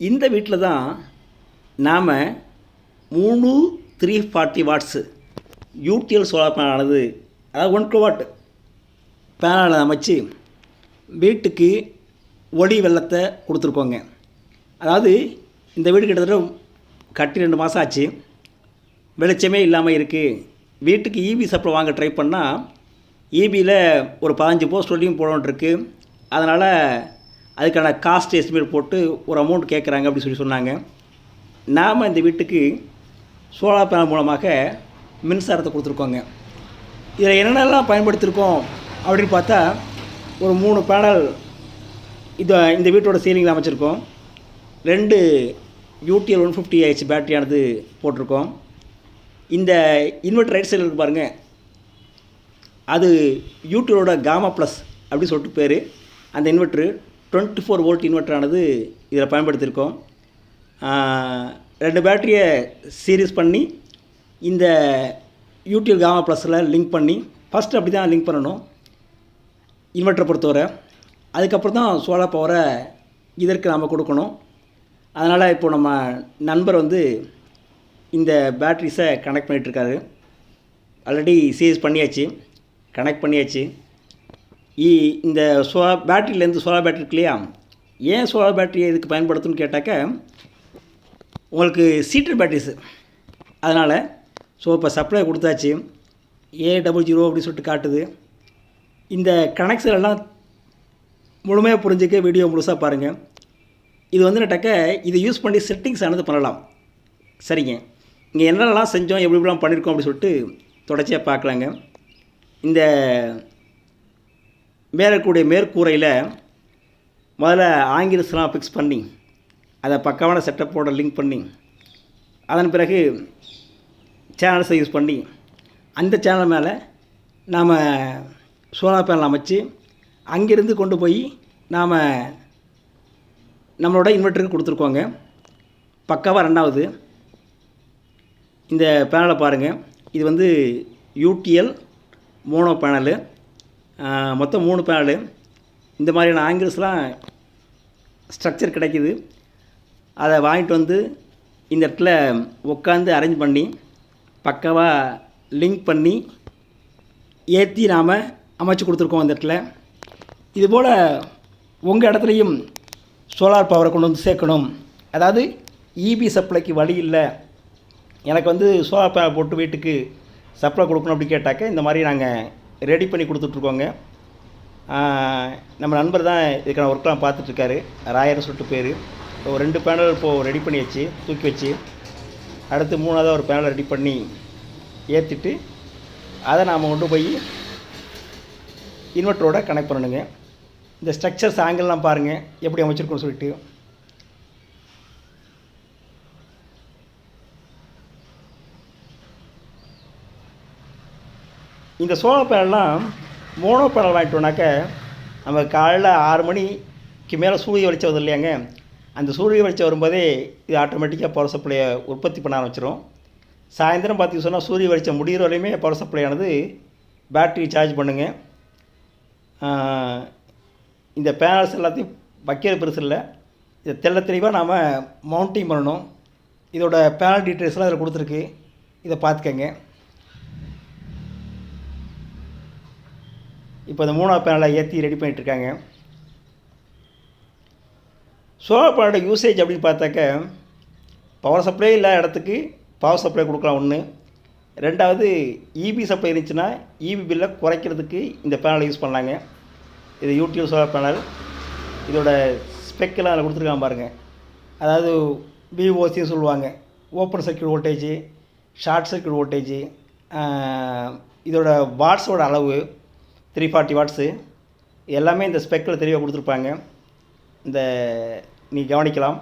இந்த வீட்டில் தான் நாம் மூணு three forty watts UTL solar பேனலானது அதாவது ஒன் கிலோவாட் பேனலை அமைச்சு வீட்டுக்கு ஒளி வெள்ளத்தை கொடுத்துருக்கோங்க. அதாவது இந்த வீடு கிட்டத்தட்ட கட்டி ரெண்டு மாதம் ஆச்சு. வெளிச்சமே இல்லாமல் இருக்குது வீட்டுக்கு ஈபி சப்ளை வாங்க ட்ரை பண்ணால் ஈபியில் ஒரு பதினஞ்சு போஸ்ட் வரையும் போடணுன்ட்ருக்கு அதனால் அதுக்கான காஸ்ட் எஸ்டிமேட் போட்டு ஒரு அமௌண்ட் கேட்குறாங்க அப்படின்னு சொல்லி சொன்னாங்க. நாம் இந்த வீட்டுக்கு சோலார் பேனல் மூலமாக மின்சாரத்தை கொடுத்துருக்கோங்க. இதில் என்னென்னலாம் பயன்படுத்தியிருக்கோம் அப்படின்னு பார்த்தா ஒரு மூணு பேனல் இது இந்த வீட்டோட சீலிங்கில் அமைச்சிருக்கோம். ரெண்டு யூடிஎல் ஒன் ஃபிஃப்டி ஹெச் பேட்டரியானது போட்டிருக்கோம். இந்த இன்வெர்டர் ரைட் சைடில் இருக்கு பாருங்கள் அது யூடியூலோட காமா ப்ளஸ் அப்படின்னு சொல்லிட்டு பேர். அந்த இன்வெர்ட்ரு டுவெண்ட்டி ஃபோர் வோல்ட் இன்வெர்டரானது இதில் பயன்படுத்தியிருக்கோம். ரெண்டு பேட்டரியை சீரியஸ் பண்ணி இந்த யூடியூப் காமா ப்ளஸில் லிங்க் பண்ணி ஃபஸ்ட்டு அப்படி தான் லிங்க் பண்ணணும் இன்வெர்ட்டரை பொறுத்தவரை. அதுக்கப்புறம் தான் சோலார் பவரை இதற்கு நாம் கொடுக்கணும். அதனால் இப்போ நம்ம நண்பர் வந்து இந்த பேட்ரிஸை கனெக்ட் பண்ணிகிட்ருக்காரு ஆல்ரெடி சீரிஸ் பண்ணியாச்சு கனெக்ட் பண்ணியாச்சு. இந்த சோலார் பேட்டரியிலேருந்து சோலார் பேட்டரி இருக்கு இல்லையா? ஏன் சோலார் பேட்டரியை இதுக்கு பயன்படுத்துன்னு கேட்டாக்க உங்களுக்கு சீட்டர் பேட்டரிஸு. அதனால் ஸோ இப்போ சப்ளை கொடுத்தாச்சு. ஏ டபுள் ஜீரோ அப்படின்னு சொல்லிட்டு காட்டுது. இந்த கனெக்ஷன் எல்லாம் முழுமையாக புரிஞ்சுக்க வீடியோ முழுசாக பாருங்கள் இது வந்து நட்டக்க இதை யூஸ் பண்ணி செட்டிங்ஸ் ஆனது பண்ணலாம். சரிங்க. இங்கே என்னென்னலாம் செஞ்சோம் எப்படி எப்படிலாம் பண்ணியிருக்கோம் அப்படின்னு சொல்லிட்டு தொடர்ச்சியாக பார்க்கலாங்க. இந்த மேலே மேற்கூரையில் முதல்ல ஆங்கிலஸ்லாம் ஃபிக்ஸ் பண்ணி அதை பக்காவான செட்டப்போட லிங்க் பண்ணி அதன் பிறகு சேனல்ஸை யூஸ் பண்ணி அந்த சேனல் மேலே நாம் சோலார் பேனல் அமைச்சு அங்கேருந்து கொண்டு போய் நாம் நம்மளோட இன்வெர்ட்டருக்கு கொடுத்துருக்கோங்க. பக்காவாக ரெண்டாவது இந்த பேனலை பாருங்கள் இது வந்து யூடிஎல் மோனோ பேனலு மொத்தம் மூணு பேனலு. இந்த மாதிரியான ஆங்கிள்ஸ்லாம் ஸ்ட்ரக்சர் கிடைக்கிது. அதை வாங்கிட்டு வந்து இந்த இடத்துல உட்காந்து அரேஞ்ச் பண்ணி பக்காவாக லிங்க் பண்ணி ஏற்றி நாம் அமைச்சு கொடுத்துருக்கோம் அந்த இடத்துல. இதுபோல் உங்கள் இடத்துலையும் சோலார் பவரை கொண்டு வந்து சேர்க்கணும். அதாவது இபி சப்ளைக்கு வழி இல்லை. எனக்கு வந்து சோலார் பவர் போட்டு வீட்டுக்கு சப்ளை கொடுக்கணும் அப்படி கேட்டாக்க இந்த மாதிரி நாங்கள் ரெடி பண்ணி கொடுத்துட்ருக்கோங்க. நம்ம நண்பர் தான் இதுக்கான ஒர்க்லாம் பார்த்துட்ருக்காரு. ராயர் சொல்லிட்டு பேர். ஒரு ரெண்டு பேனல் இப்போது ரெடி பண்ணி வச்சு தூக்கி வச்சு. அடுத்து மூணாவது ஒரு பேனல் ரெடி பண்ணி ஏற்றிட்டு அதை நாம் கொண்டு போய் இன்வெர்ட்டரோட கனெக்ட் பண்ணணுங்க. இந்த ஸ்ட்ரக்சர்ஸ் ஆங்கிள்லாம் பாருங்கள் எப்படி அமைச்சிருக்கோன்னு சொல்லிட்டு. இந்த சோலார் பேனல்லாம் மோனோ பேனல் வாங்கிட்டோம்னாக்க நம்ம காலையில் ஆறு மணிக்கு மேலே சூரிய வெளிச்சம் வருது இல்லையாங்க? அந்த சூரிய வெளிச்சம் வரும்போதே இது ஆட்டோமேட்டிக்காக பவர் சப்ளையை உற்பத்தி பண்ண ஆரம்பிச்சிடும் சாயந்தரம் பார்த்திங்க சொன்னால் சூரிய வெளிச்சம் முடிகிற வரையுமே பவர் சப்ளையானது பேட்டரி சார்ஜ் பண்ணுங்க. இந்த பேனல்ஸ் எல்லாத்தையும் வைக்கிறது பெருசு இல்லை. இதை தெள்ள தெளிவாக நாம் மவுண்டிங் பண்ணணும். இதோட பேனல் டீட்டெயில்ஸ்லாம் இதில் கொடுத்துருக்கு. இதை பார்த்துக்கங்க. இப்போ இந்த மூணாவது பேனலை ஏற்றி ரெடி பண்ணிகிட்ருக்காங்க சோலார் பேனலோட யூசேஜ் அப்படின்னு பார்த்தாக்க பவர் சப்ளை இல்லாத இடத்துக்கு பவர் சப்ளை கொடுக்கலாம் ஒன்று ரெண்டாவது இபி சப்ளை இருந்துச்சுன்னா இபி பில்லை குறைக்கிறதுக்கு இந்த பேனலை யூஸ் பண்ணலாங்க. இது யூடியூப் சோலார் பேனல் இதோட ஸ்பெக்கெல்லாம் அதில் கொடுத்துருக்காங்க பாருங்கள் அதாவது பிஓசின்னு சொல்லுவாங்க. Open circuit voltage short circuit voltage இதோட வாட்ஸோட அளவு த்ரீ ஃபார்ட்டி வாட்ஸு எல்லாமே இந்த ஸ்பெக்கில் தெளிவாக கொடுத்துருப்பாங்க. இந்த நீ கவனிக்கலாம்.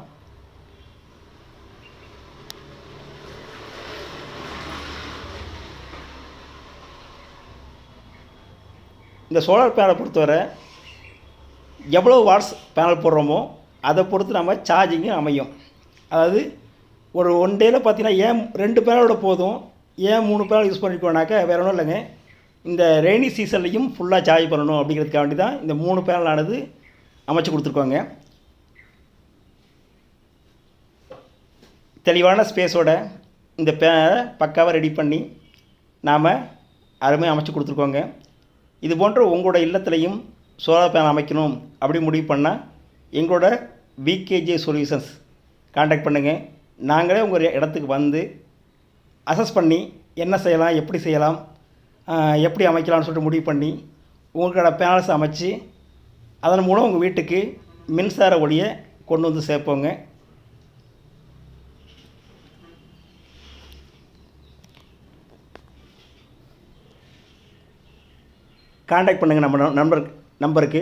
இந்த சோலார் பேனலை பொறுத்தவரை எவ்வளோ வாட்ஸ் பேனல் போடுறோமோ அதை பொறுத்து நம்ம சார்ஜிங்கும் அமையும். அதாவது ஒரு ஒன் டேயில் பார்த்தீங்கன்னா ஏன் ரெண்டு பேனலோட போதும் ஏன் மூணு பேனல் யூஸ் பண்ணிக்கோனாக்கா வேறு ஒன்றும் இல்லைங்க. இந்த ரெய்னி சீசன்லையும் ஃபுல்லாக சார்ஜ் பண்ணணும் அப்படிங்கிறதுக்காண்டி தான் இந்த மூணு பேனலானது அமைச்சு கொடுத்துருக்கோங்க. தெளிவான ஸ்பேஸோட இந்த பேனலை பக்காவாக ரெடி பண்ணி நாம் அருமையாக அமைச்சு கொடுத்துருக்கோங்க. இது போன்ற உங்களோட இல்லத்துலையும் சோலார் பேனல் அமைக்கணும் அப்படி முடிவு பண்ணால் எங்களோட விகேஜே சொல்யூஷன்ஸ் காண்டாக்ட் பண்ணுங்கள் நாங்களே உங்கள் இடத்துக்கு வந்து அசஸ் பண்ணி என்ன செய்யலாம் எப்படி செய்யலாம் எப்படி அமைக்கலாம்னு சொல்லிட்டு முடிவு பண்ணி உங்களோட பேனல்ஸ் அமைச்சு அதன் மூலம் உங்கள் வீட்டுக்கு மின்சார ஒளியை கொண்டு வந்து சேர்ப்போங்க. காண்டாக்ட் பண்ணுங்கள் நம்ம நம்பர் நம்பருக்கு.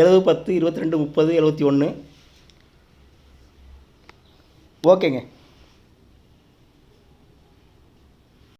எழுபது பத்து இருபத்தி ரெண்டு முப்பது எழுபத்தி ஒன்று ஓகேங்க.